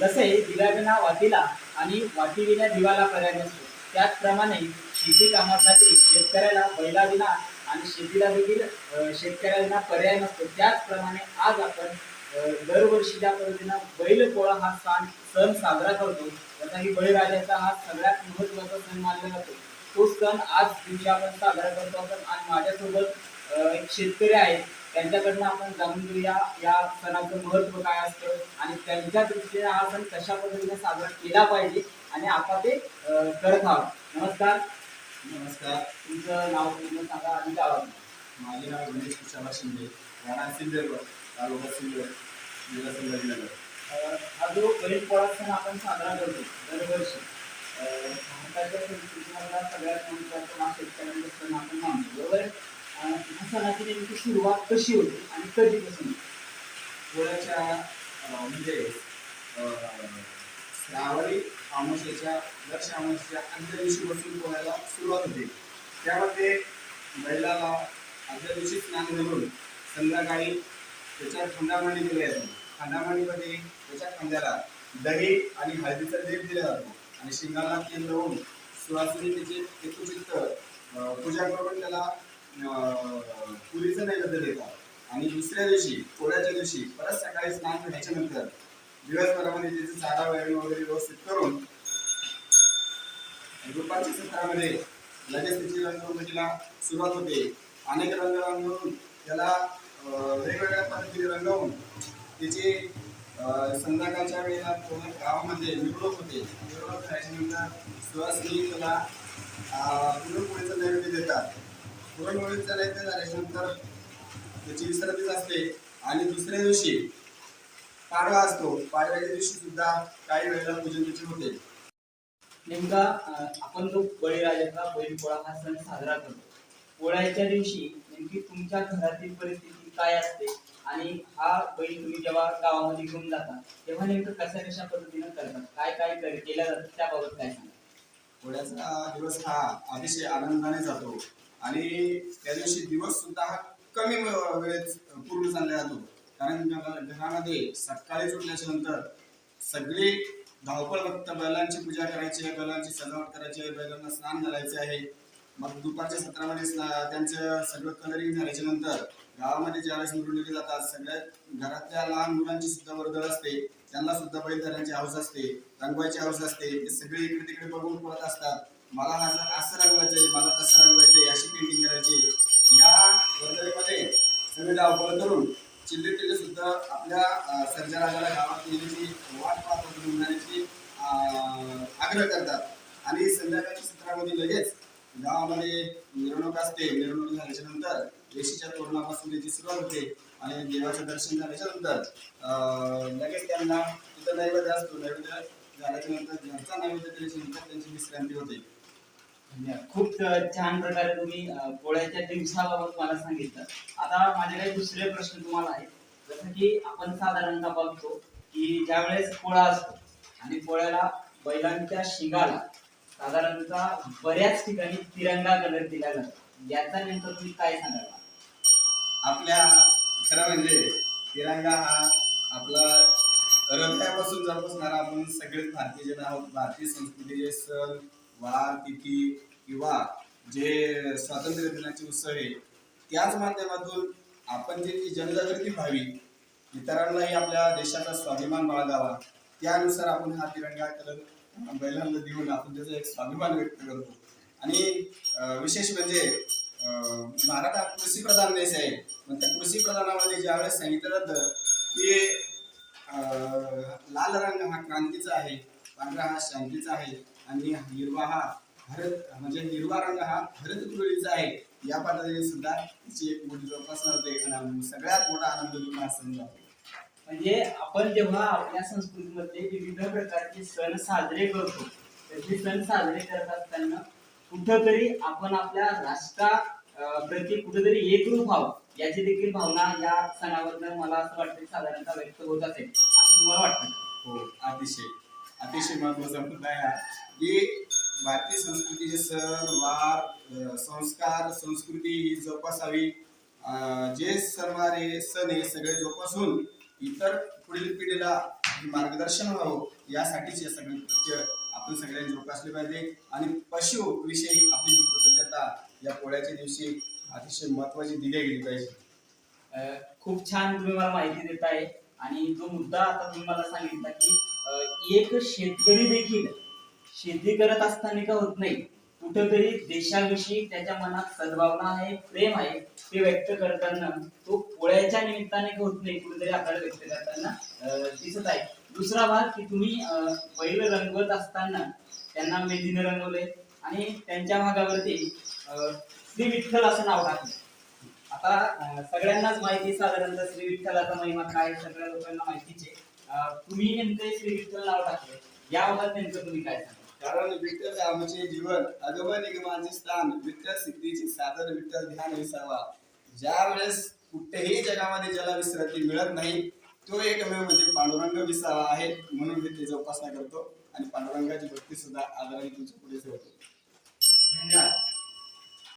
जसे दिव्याविना वातीला आणि वाटीविना दिवाला पर्याय नसतो. त्याचप्रमाणे शेती कामासाठी शेतकऱ्याला बैलाविना आणि शेतीला देखील शेतकऱ्यांना पर्याय नसतो. त्याचप्रमाणे आज आपण दरवर्षी ज्या पद्धतीनं बैलपोळा हा सण सण साजरा करतो जसा की बळीराजाचा हा सगळ्यात महत्त्वाचा सण मानला जातो. तो सण आज दिवशी आपण साजरा करतो आपण आणि माझ्यासोबत एक शेतकरी आहेत त्यांच्याकडनं आपण जाणून घेऊया या सणाचं महत्त्व काय असतं आणि त्यांच्या दृष्टीने हा सण कशा पद्धतीने साजरा केला पाहिजे आणि आता ते करत आहोत. नमस्कार. नमस्कार. तुमचं नाव पूर्ण सांगा आणि गावात माझे नाव गणेश कुशाला शिंदे. राणा सिंदेश्वर तालुका सिंदेश्वर जिल्हा संभाजीनगर. हा जो बैल पोळा सण आपण साजरा करतो दरवर्षी भारताच्या संस्कृतीमधला सगळ्यात महत्त्वाचा हा शेतकऱ्यांचा सण आपण मानतो बरोबर? ह्या सणाची नेमकी सुरुवात कशी होते आणि कधीपासून पोळ्याच्या म्हणजे अं, श्रावणी अमावस्येच्या दक्ष अमावस्येच्या आदल्या दिवशीपासून पोळ्याला सुरुवात होते. त्यामध्ये बैलाला आदल्या दिवशी स्नान घालून संध्याकाळी त्याच्या खंडामांडी दिल्या जाते खंडामांडीमध्ये त्याच्या खांद्याला दही आणि हळदीचा लेप दिला जातो आणि शिंगाला तेल लावून सुवासिनी त्याचे एकूचित पूजा करून त्याला पुरीचं नैवेद्य देतात. आणि दुसऱ्या दिवशी पोळ्याच्या दिवशी परत सकाळी स्नान झाल्याच्यानंतर दिवसभरामध्ये त्याचे चारा वगैरे वगैरे व्यवस्थित करून दुपारच्या सत्रामध्ये लगेच त्याची रंगभूमीला सुरुवात होते. अनेक रंग रंगवून त्याला वेगवेगळ्या पद्धतीने रंगवून त्याची संध्याकाळच्या वेळेला पूर्ण गावामध्ये निवडणूक होते. निवडणूक झाल्याच्यानंतर सुवासिनी त्याला पुरणपोळीचं नैवेद्य देतात. पुरणपोळीचं नैवेद्य झाल्यानंतर त्याची विश्रांतीच असते. आणि दुसऱ्या दिवशी पाडवा असतो. पाडव्याच्या दिवशी सुद्धा काही वेळेला पूजन त्याचे होते. नेमका आपण जो बळीराजाचा बैल पोळा हा सण साजरा करतो. पोळ्याच्या दिवशी नेमकी तुमच्या घरातील परिस्थिती काय असते? आणि हा बैल तुम्ही जेव्हा गावामध्ये घेऊन जाता तेव्हा नेमकं कशा कशा पद्धतीनं करतात? काय काय केल्या केलं जातं त्याबाबत काय सांगा होळ्याचा दिवस हा अतिशय आनंदाने जातो. आणि त्या दिवशी दिवस सुद्धा हा कमी वेळेत पूर्ण चालला जातो. कारण घरामध्ये सकाळी उठल्याच्या नंतर सगळी धावपळ फक्त बैलांची पूजा करायची आहे बैलांची सजावट करायची आहे बैलांना स्नान घालायचे आहे. मग दुपारच्या सत्रामध्ये त्यांचं सगळं कलरिंग झाल्याच्यानंतर गावामध्ये ज्यावेळेस मिरवणुकी जातात सगळ्या घरातल्या लहान मुलांची सुद्धा वर्दळ असते. त्यांना सुद्धा बैलधाऱ्यांची हौस असते रंगवायची हौस असते. ते सगळे इकडे तिकडे बघून पळत असतात. मला असं असं रंगवायचंय मला तसं रंगवायचंय अशी पेंटिंग करायची. या वर्दळीमध्ये सगळे धावपळ करून चिल्ले टिल्ले सुद्धा आपल्या सर्जनाला गावात येण्याची वाट पाहत आग्रह करतात. आणि संध्याकाळच्या सत्रामध्ये लगेच गावामध्ये मिरवणूक असते. मिरवणूक झाल्याच्यानंतर देशीच्या तोरणापासून त्याची सुरुवात होते आणि देवाचं दर्शन झाल्याच्यानंतर अं, लगेच त्यांना तिथं नैवेद्य असतो. नैवेद्य झाल्याच्यानंतर घरचा नैवेद्य दिल्याच्या नंतर त्यांची विश्रांती होते. खूप छान प्रकारे तुम्ही पोळ्याच्या दिवसाबाबत मला सांगितलं. आता माझे काही दुसरे प्रश्न तुम्हाला आहेत. जसं की आपण साधारणतः बघतो की ज्यावेळेस पोळा असतो आणि पोळ्याला बैलांच्या शिंगाला साधारणतः बऱ्याच ठिकाणी तिरंगा कलर दिला जातो. याचा नेमकं तुम्ही काय सांगाल? आपल्या खरं म्हणजे तिरंगा हा आपला हृदयापासून जपसणारा आपण सगळेच भारतीय जन आहोत. भारतीय संस्कृतीचे सण वार तिथी किंवा जे स्वातंत्र्य दिनाचे उत्सव आहे त्याच माध्यमातून आपण जे जनजागृती व्हावी इतरांनाही आपल्या देशाचा स्वाभिमान बाळगावा त्यानुसार आपण हा तिरंगा कलर बैलांना देऊन आपण त्याचा एक स्वाभिमान व्यक्त करतो. आणि विशेष म्हणजे भारत हा कृषीप्रधान देश आहे. मग त्या कृषी प्रधानामध्ये ज्यावेळेस सांगितलं जातं की अं, लाल रंग हा क्रांतीचा आहे पांढरा हा शांतीचा आहे आणि हिरवा हा हरत म्हणजे हिरवा रंग हा हरत तुळीचा आहे. या पद्धतीने सुद्धा तिची एक मोठी जोपासना होते. आणि सगळ्यात मोठा आनंद घेऊन हा म्हणजे आपण जेव्हा आपल्या संस्कृतीमध्ये विविध प्रकारचे सण साजरे करतो त्याचे हे सण साजरे करत असताना कुठंतरी आपण आपल्या राष्ट्रा प्रती कुठेतरी एकरूप व्हावं याची देखील भावना या सणाबद्दल मला असं वाटतं साधारणतः व्यक्त होत असेल असं तुम्हाला वाटतं हो अतिशय. अतिशय महत्त्वाचा मुद्दा आहे भारतीय संस्कृतीचे सण वार संस्कार संस्कृती ही जोपासावी. अं, जे सणवार सण हे सगळे जोपासून इतर पुढील पिढीला मार्गदर्शन व्हावं यासाठीच या सगळे कृत्य आपण सगळ्यांनी जोपासले पाहिजे. आणि पशु विषयी आपली जी कृतज्ञता या पोळ्याच्या दिवशी अतिशय महत्वाची दिली गेली पाहिजे. अं, खूप छान तुम्ही मला माहिती देताय. आणि जो मुद्दा आता तुम्ही मला सांगितला की एक शेतकरी देखील शेती करत असताना का होत नाही? कुठंतरी देशाविषयी त्याच्या मनात सद्भावना आहे प्रेम आहे ते व्यक्त करताना तो पोळ्याच्या निमित्ताने होत नाही कुठेतरी आपल्याला व्यक्त करताना दिसत आहे. दुसरा भाग की तुम्ही बैल रंगवत असताना त्यांना मेदीने रंगवले आणि त्यांच्या भागावरती अं, श्री विठ्ठल असं नाव टाकलं. आता सगळ्यांनाच माहिती साधारणतः श्री विठ्ठलाचा महिमा काय सगळ्या लोकांना माहितीच आहे. तुम्ही नेमकं श्री विठ्ठल नाव टाकले. याबाबत नेमकं तुम्ही काय सांगा कारण विठ्ठल आमचे जीवन अगम निगमाचे स्थान. विठ्ठल सिद्धीचे साधन विठ्ठल ध्यान विसावा. ज्या वेळेस कुठेही जगामध्ये ज्याला विश्रांती मिळत नाही तो एकमेव म्हणजे पांडुरंग विसावा आहे म्हणून मी त्याची उपासना करतो. आणि पांडुरंगाची भक्ती सुद्धा आदराने तुमच्यापुढे ठेवतो. धन्यवाद.